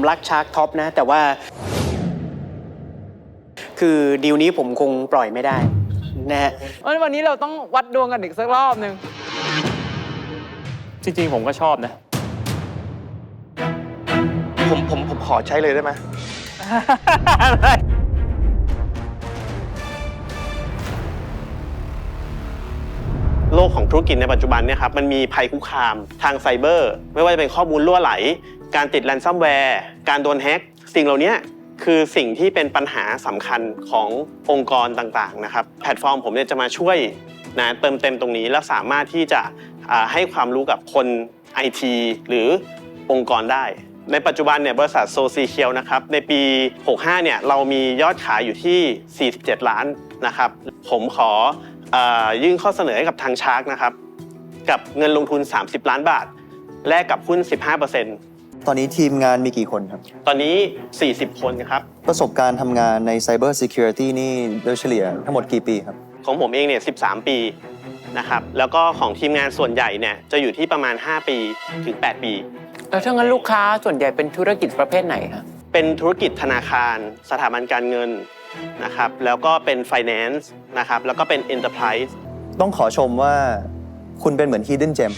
ผมรักชาร์กท็อปนะ แต่ว่า คือดีลนี้ผมคงปล่อยไม่ได้นะฮะเอ้ยวันนี้เราต้องวัดดวงกันอีกสักรอบหนึ่งจริงๆ ผมก็ชอบนะ ผมผมผมขอใช้เลยได้ไหม โลกของธุรกิจในปัจจุบันเนี่ยครับมันมีภัยคุกคามทางไซเบอร์ ไม่ว่าจะเป็นข้อมูลรั่วไหล การติดแรนซัมแวร์ การโดนแฮ็ก สิ่งเหล่านี้คือสิ่งที่เป็นปัญหาสำคัญขององค์กรต่างๆนะครับ แพลตฟอร์มผมเนี่ยจะมาช่วยนะเติมเต็มตรงนี้แล้วสามารถที่จะให้ความรู้กับคนไอทีหรือองค์กรได้ ในปัจจุบันเนี่ยบริษัทโซซีเคียวนะครับในปี 65 เนี่ยเรามียอดขายอยู่ที่ 47 ล้านนะครับ ผมขอเออยื่นข้อเสนอให้กับทางชาร์กนะครับ กับเงินลงทุน 30 ล้านบาท แลกกับหุ้น 15% ตอนนี้ทีมงานมีกี่คนครับ ตอนนี้ 40 คนครับ ประสบการณ์ทำงานใน Cyber Security นี่โดยเฉลี่ยทั้งหมดกี่ปีครับ ของผมเองเนี่ย 13 ปีนะครับ แล้วก็ของทีมงานส่วนใหญ่เนี่ยจะอยู่ที่ประมาณ 5 ปีถึง 8 ปี แล้วถ้างั้นลูกค้าส่วนใหญ่เป็นธุรกิจประเภทไหนคะเป็นธุรกิจธนาคาร สถาบันการเงินนะครับ แล้วก็เป็น finance นะครับ แล้วก็เป็น enterprise ต้องขอชมว่าคุณเป็นเหมือน Hidden Gem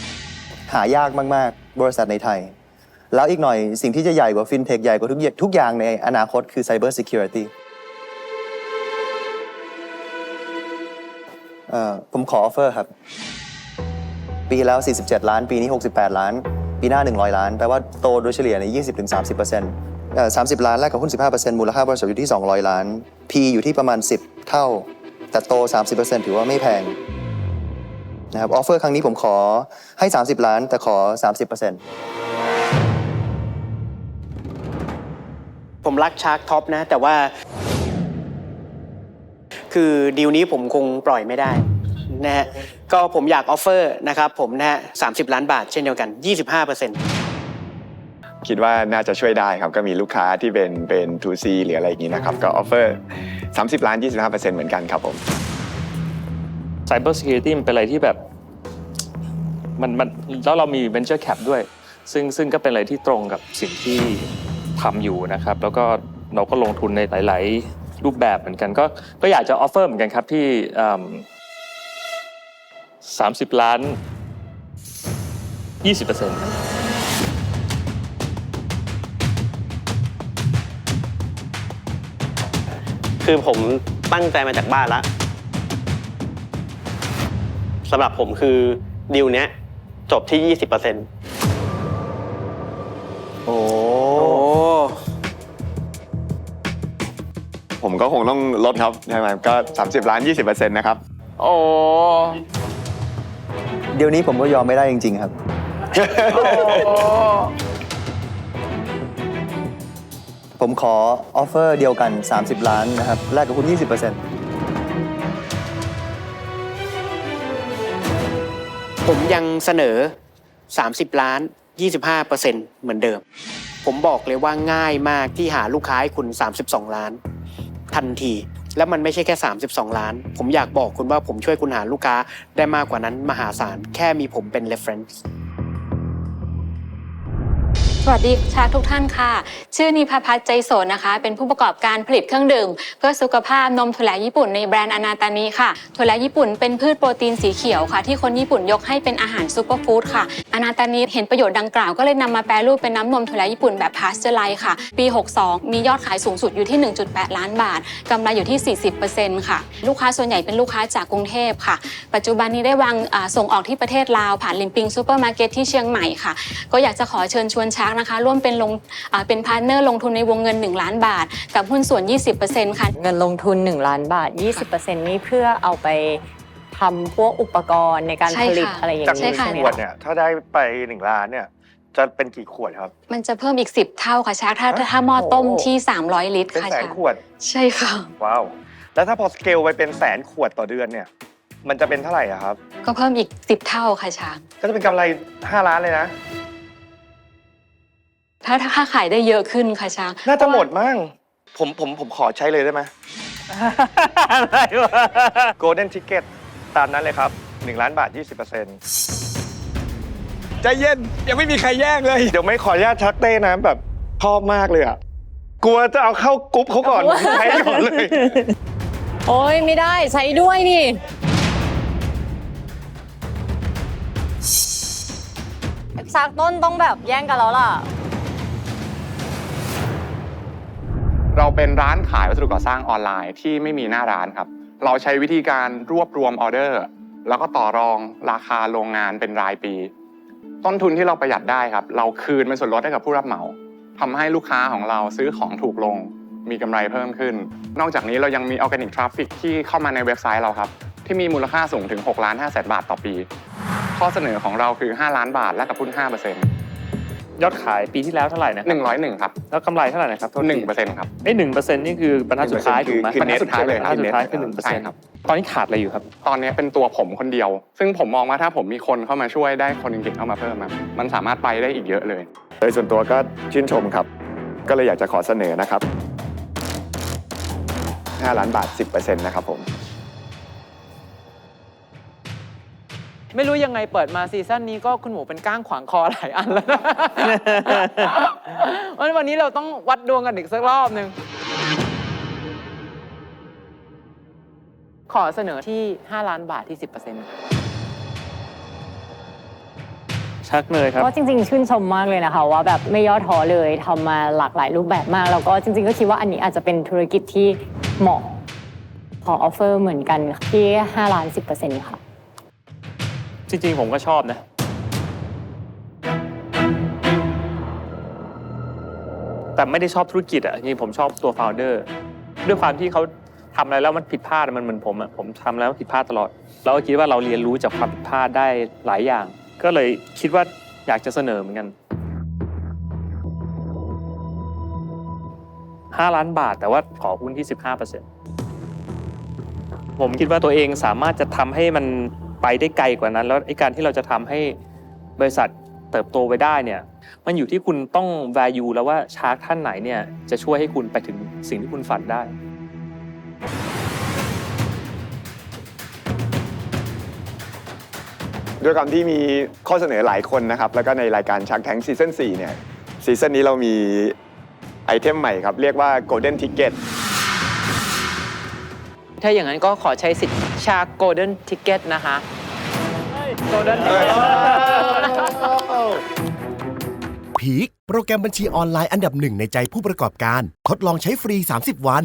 หายากมาก ๆ บริษัทในไทย แล้วอีกหน่อยสิ่งที่จะใหญ่กว่า FinTech ใหญ่กว่าทุกทุกอย่างในอนาคตคือ Cyber Security เอ่อผมขอออฟเฟอร์ครับ ปีแล้ว 47 ล้าน ปีนี้ 68 ล้าน ปีหน้า 100 ล้าน แปลว่าโตโดยเฉลี่ยใน 20-30%เอ่อ30 ล้านแลกกับหุ้น 15%มูลค่าบริษัทอยู่ที่ 200 ล้าน P อยู่ที่ประมาณ 10 เท่า แต่โต 30%ถือว่าไม่แพงนะครับออฟเฟอร์ครั้งนี้ผมขอให้ 30 ล้าน แต่ขอ 30% ผมรักชาร์กท็อปนะ แต่ว่า คือดีลนี้ผมคงปล่อยไม่ได้นะฮะก็ผมอยากออฟเฟอร์นะครับผมนะฮะสาล้านบาทเช่นเดียวกัน 25%คิดว่าน่าจะช่วยได้ครับ ก็มีลูกค้าที่เป็นเป็น 2C หรืออะไรอย่างนี้นะครับ ก็ออฟเฟอร์ 30 ล้าน 25%เหมือนกันครับผม Cyber Security มันเป็นอะไรที่แบบมันมันแล้วเรามี Venture Cap ด้วย ซึ่งซึ่งก็เป็นอะไรที่ตรงกับสิ่งที่ ทำอยู่นะครับ แล้วก็เราก็ลงทุนในหลาย ๆ รูปแบบเหมือนกันก็ก็อยากจะออฟเฟอร์เหมือนกันครับที่สามสิบล้าน20%ครับคือผมตั้งใจมาจากบ้านแล้วสำหรับผมคือดีลเนี้ยจบที่20%โผมก็คงต้องลดครับใช่ไหมก็ 30 ล้าน 20%นะครับ โอ้เดี๋ยวนี้ผมก็ยอมไม่ได้จริง ๆ ครับโอ้ผมขอออฟเฟอร์เดียวกัน 30 ล้านนะครับ แลกกับคุณ 20%ผมยังเสนอ 30 ล้าน 25%เหมือนเดิม ผมบอกเลยว่าง่ายมากที่หาลูกค้าให้คุณ 32 ล้าน ทันที และมันไม่ใช่แค่ 32 ล้าน ผมอยากบอกคุณว่าผมช่วยคุณหาลูกค้าได้มากกว่านั้นมหาศาลแค่มีผมเป็น reference สวัสดีชาทุกท่านค่ะ ชื่อนิพาพัฒน์ใจโสนนะคะ เป็นผู้ประกอบการผลิตเครื่องดื่ม เพื่อสุขภาพนมถั่วแหลญี่ปุ่นในแบรนด์อนาตานีค่ะถั่วแหลญี่ปุ่นเป็นพืชโปรตีนสีเขียวค่ะ ที่คนญี่ปุ่นยกให้เป็นอาหารซูเปอร์ฟู้ดค่ะอนาตานีเห็นประโยชน์ดังกล่าวก็เลยนำมาแปรรูปเป็นน้ำนมถั่วแหลญี่ปุ่นแบบพาสเจอร์ไลค่ะ ปี 62 มียอดขายสูงสุดอยู่ที่ 1.8 ล้านบาทกำไรอยู่ที่ 40%ค่ะ ลูกค้าส่วนใหญ่เป็นลูกค้าจากกรุงเทพค่ะ ปัจจุบันนี้ได้วางส่งออกที่ประเทศลาวผ่านลิมปิงซูเปอร์มาร์เก็ตที่เชียงใหม่ค่ะ ก็อยากจะขอเชิญชวนชากนะคะ ร่วมเป็นลงอ่าเป็นพาร์ทเนอร์ลงทุนในวงเงิน 1 ล้านบาท กับหุ้นส่วน 20%ค่ะเงินลงทุน 1 ล้านบาท 20%นี้เพื่อเอาไปทำพวกอุปกรณ์ในการใช่ผลิตค่ะอะไรอย่างจากนี้ใช่ค่ะใช่ไหมขวดคะเนี่ยถ้าได้ไป 1 ล้านเนี่ยจะเป็นกี่ขวดครับ มันจะเพิ่มอีก 10 เท่าค่ะชาร์กถ้าฮะถ้าหม้อต้มที่ 300 ลิตรเป็นค่ะแสนชาร์กขวด ใช่ค่ะ ว้าว แล้วถ้าพอสเกลไปเป็นแสนขวดต่อเดือนเนี่ย มันจะเป็นเท่าไหร่อะครับ ก็เพิ่มอีก 10 เท่าค่ะชาร์กก็จะเป็นกำไร 5 ล้านเลยนะ ถ้าถ้าขายได้เยอะขึ้นค่ะชาร์กน่าจะหมดมั้งผมผมผมขอใช้เลยได้ไหมอะไรวะ Golden Ticket ตามนั้นเลยครับ 1 ล้านบาท 20%ใจเย็น ยังไม่มีใครแย่งเลย เดี๋ยวไม่ขออนุญาตชักเต้นะแบบชอบมากเลยอะ กลัวจะเอาเข้ากรุ๊ปเขาก่อนใช้ก่อนเลย โอ้ยไม่ได้ใช้ด้วยนี่สักต้นต้องแบบแย่งกันแล้วล่ะ เราเป็นร้านขายวัสดุก่อสร้างออนไลน์ที่ไม่มีหน้าร้านครับ เราใช้วิธีการรวบรวมออเดอร์ แล้วก็ต่อรองราคาโรงงานเป็นรายปี ต้นทุนที่เราประหยัดได้ครับ เราคืนเป็นส่วนลดให้กับผู้รับเหมาทำให้ลูกค้าของเราซื้อของถูกลง มีกำไรเพิ่มขึ้น นอกจากนี้เรายังมีออร์แกนิกทราฟฟิกที่เข้ามาในเว็บไซต์เราครับ ที่มีมูลค่าสูงถึง6ล้าน5แสนบาทต่อปี ข้อเสนอของเราคือ 5 ล้านบาทและกับหุ้น5% ยอดขายปีที่แล้วเท่าไหร่นะครั101ครับแล้วกำไรเท่าไหร่นะครับโทษที1%ครับไอ้หนึ่งเปอร์เซ็นต์นี่คือบรรทัดสุดท้ายถูกไหมคือบรรทัดสุดท้ายเลยครับบรรทัดสุดท้ายคือหนึ่งเปอร์ใช่เซ็นต์ครับตอนนี้ขาดอะไรอยู่ครับ ตอนนี้เป็นตัวผมคนเดียว ซึ่งผมมองว่าถ้าผมมีคนเข้ามาช่วยได้คนเก่งๆเข้ามาเพิ่มอะมันสามารถไปได้อีกเยอะเลยโดยส่วนตัวก็ชื่นชมครับ ก็เลยอยากจะขอเสนอนะครับ5ล้านบาท 10%นะครับผม ไม่รู้ยังไงเปิดมาซีซั่นนี้ก็คุณหมูเป็นก้างขวางคอหลายอันแล้วนะเพราะฉะนั้นวันนี้เราต้องวัดดวงกันอีกสักรอบหนึ่ง ขอเสนอที่ 5 ล้านบาทที่ 10%ค่ะ ชักเนยครับ ก็จริงๆ ชื่นชมมากเลยนะคะ ว่าแบบไม่ย่อท้อเลยทำมาหลากหลายรูปแบบมาก แล้วก็จริง ๆ ก็คิดว่าอันนี้อาจจะเป็นธุรกิจที่เหมาะขอออฟเฟอร์เหมือนกันที่ 5 ล้าน 10%ค่ะ จริงๆ ผมก็ชอบนะ แต่ไม่ได้ชอบธุรกิจอะจริงๆผมชอบตัวโฟลเดอร์ด้วยความที่เขาทำอะไรแล้วมันผิดพลาดมันเหมือนผมอะผมทำแล้วผิดพลาดตลอด เราก็คิดว่าเราเรียนรู้จากความผิดพลาดได้หลายอย่าง ก็เลยคิดว่าอยากจะเสนอเหมือนกัน 5 ล้านบาทแต่ว่าขอหุ้นที่ 15%ผมคิดว่าตัวเองสามารถจะทำให้มัน ไปได้ไกลกว่านั้น แล้วไอ้การที่เราจะทำให้บริษัทเติบโตไปได้เนี่ยมันอยู่ที่คุณต้อง value แล้วว่าชาร์กท่านไหนเนี่ยจะช่วยให้คุณไปถึงสิ่งที่คุณฝันได้ด้วยความที่มีข้อเสนอหลายคนนะครับ แล้วก็ในรายการชักแทงซีซั่น4เนี่ยซีซั่นนี้เรามีไอเทมใหม่ครับ เรียกว่า Golden Ticket ถ้าอย่างนั้นก็ขอใช้สิทธิ์ ชาโกลเด้นทิกเก็ตนะคะโกลเด้นทิกเก็ตพีคโปรแกรมบัญชีออนไลน์อันดับหนึ่งในใจผู้ประกอบการ ทดลองใช้ฟรี 30 วัน